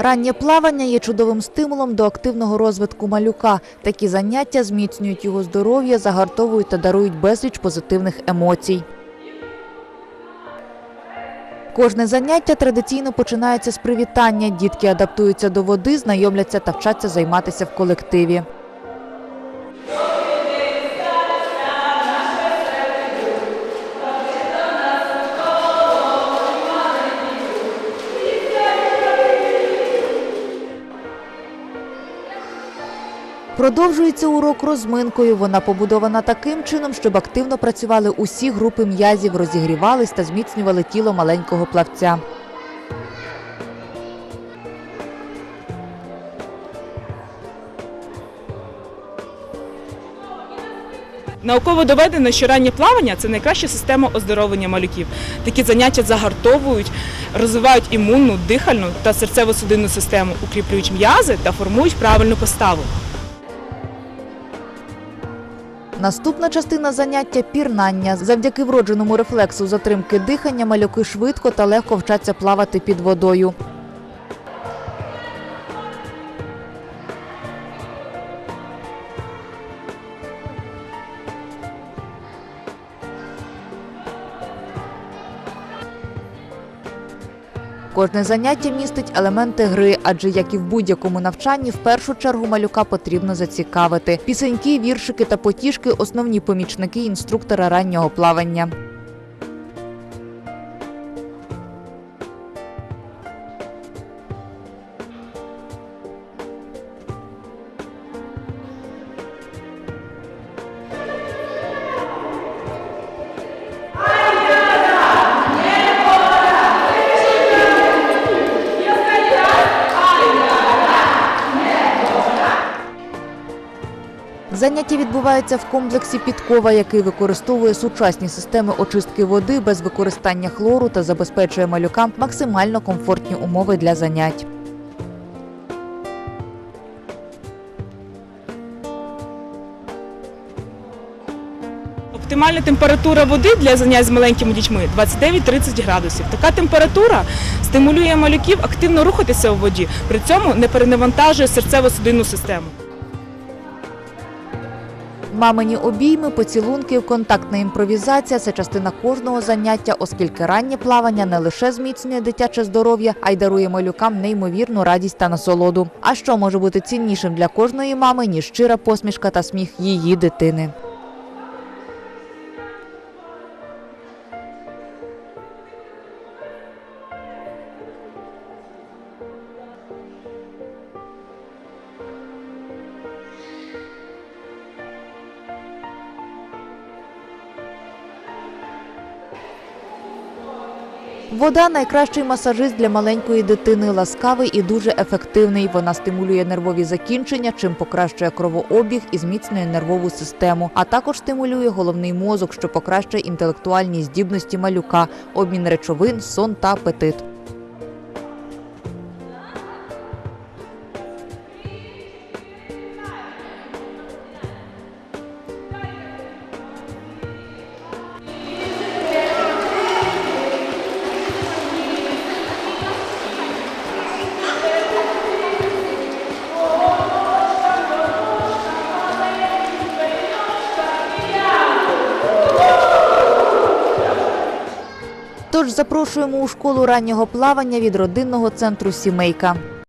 Раннє плавання є чудовим стимулом до активного розвитку малюка. Такі заняття зміцнюють його здоров'я, загартовують та дарують безліч позитивних емоцій. Кожне заняття традиційно починається з привітання. Дітки адаптуються до води, знайомляться та вчаться займатися в колективі. Продовжується урок розминкою. Вона побудована таким чином, щоб активно працювали усі групи м'язів, розігрівались та зміцнювали тіло маленького плавця. Науково доведено, що раннє плавання це найкраща система оздоровлення малюків. Такі заняття загартовують, розвивають імунну, дихальну та серцево-судинну систему, укріплюють м'язи та формують правильну поставу. Наступна частина заняття пірнання. Завдяки вродженому рефлексу затримки дихання малюки швидко та легко вчаться плавати під водою. Кожне заняття містить елементи гри, адже як і в будь-якому навчанні, в першу чергу малюка потрібно зацікавити. Пісеньки, віршики та потішки основні помічники інструктора раннього плавання. Заняття відбуваються в комплексі Підкова, який використовує сучасні системи очистки води без використання хлору та забезпечує малюкам максимально комфортні умови для занять. Оптимальна температура води для занять з маленькими дітьми 29-30 градусів. Така температура стимулює малюків активно рухатися у воді, при цьому не перенавантажує серцево-судинну систему. Мамині обійми, поцілунки, контактна імпровізація це частина кожного заняття, оскільки раннє плавання не лише зміцнює дитяче здоров'я, а й дарує малюкам неймовірну радість та насолоду. А що може бути ціннішим для кожної мами, ніж щира посмішка та сміх її дитини? Вода найкращий масажист для маленької дитини, ласкавий і дуже ефективний. Вона стимулює нервові закінчення, чим покращує кровообіг і зміцнює нервову систему. А також стимулює головний мозок, що покращує інтелектуальні здібності малюка, обмін речовин, сон та апетит. Тож запрошуємо у школу раннього плавання від родинного центру Сімейка.